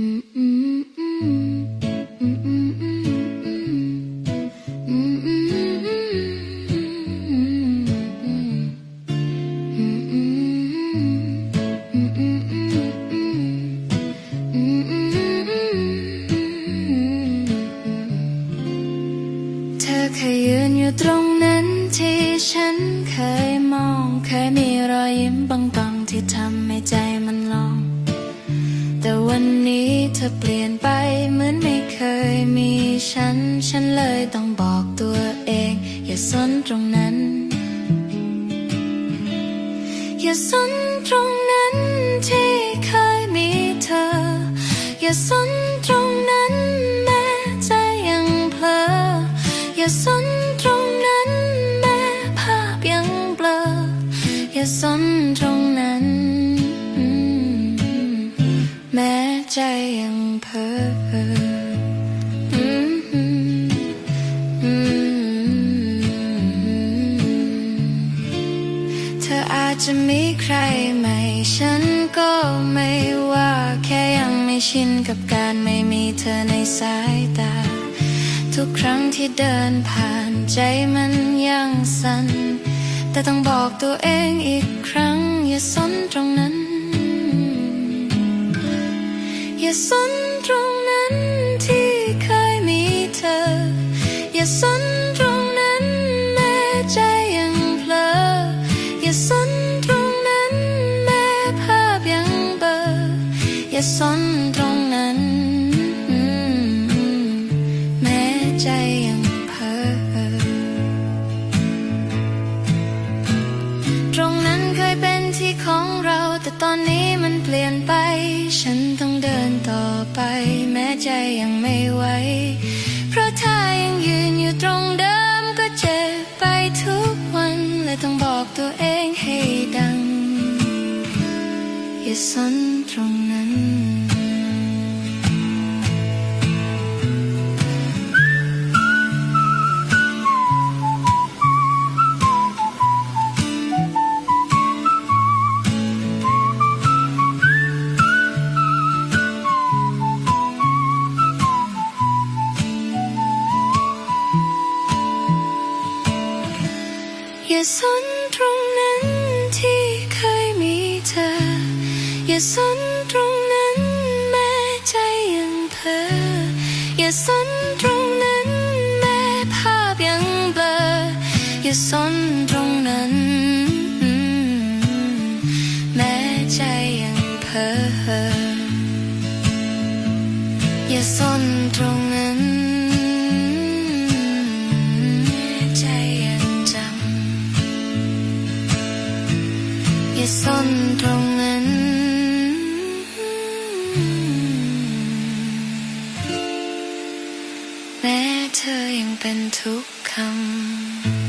เธอเคยยืนอยู่ตรงนั้นที่ฉันเคยมอง เคยมีรอยยิ้มบางตอนที่ทำให้ใจ ธอเปลี่ยนไปเหมือนไม่เคยมีฉัน ฉันเลยต้องบอกตัวเอง อย่าสนตรงนั้น อย่าสนตรงนั้นที่เคยมีเธอ อย่าสนตรงนั้นแม้ใจยังเพลอ อย่าสนตรงนั้นแม้ภาพยังเบลอ อย่าสนตรงนั้น ใจยังเพ้อเธออาจจะมีใครใหม่ฉันก็ไม่ว่าแค่ยังไม่ชินกับการไม่มีเธอในสายตา ทุกครั้งที่เดินผ่านใจมันยังสั่นแต่ต้องบอกตัวเองอีกครั้ง อย่าสนตรงนั้น อย่าสนตรงนั้นที่เคยมีเธอ อย่าสนตรงนั้นแม้ใจยังเพลอ อย่าสนตรงนั้นแม้ภาพยังเบลออย่าสนตรงนั้นแม้ใจยังเพ้อตรงนั้นเคยเป็นที่ของเราแต่ตอนนี้ ไปแม้ใจยังไม่ไหวเพราะถ้ายังยืนอยู่ตรงเดิมก็เจ็บไปทุกวันและต้องบอกตัวเองให้ดังอย่าสนตรงนั้น อย่าสนตรงนั้นที่เคยมีเธอ อย่าสนตรงนั้นแม้ใจยังเพ้ออย่าสนตรงนั้นแม้ภาพยังเบลออย่าสนตรงนั้น แม้ใจยังเพ้ออย่าสนตรงนั้น ธอยังเป็นทุกคำ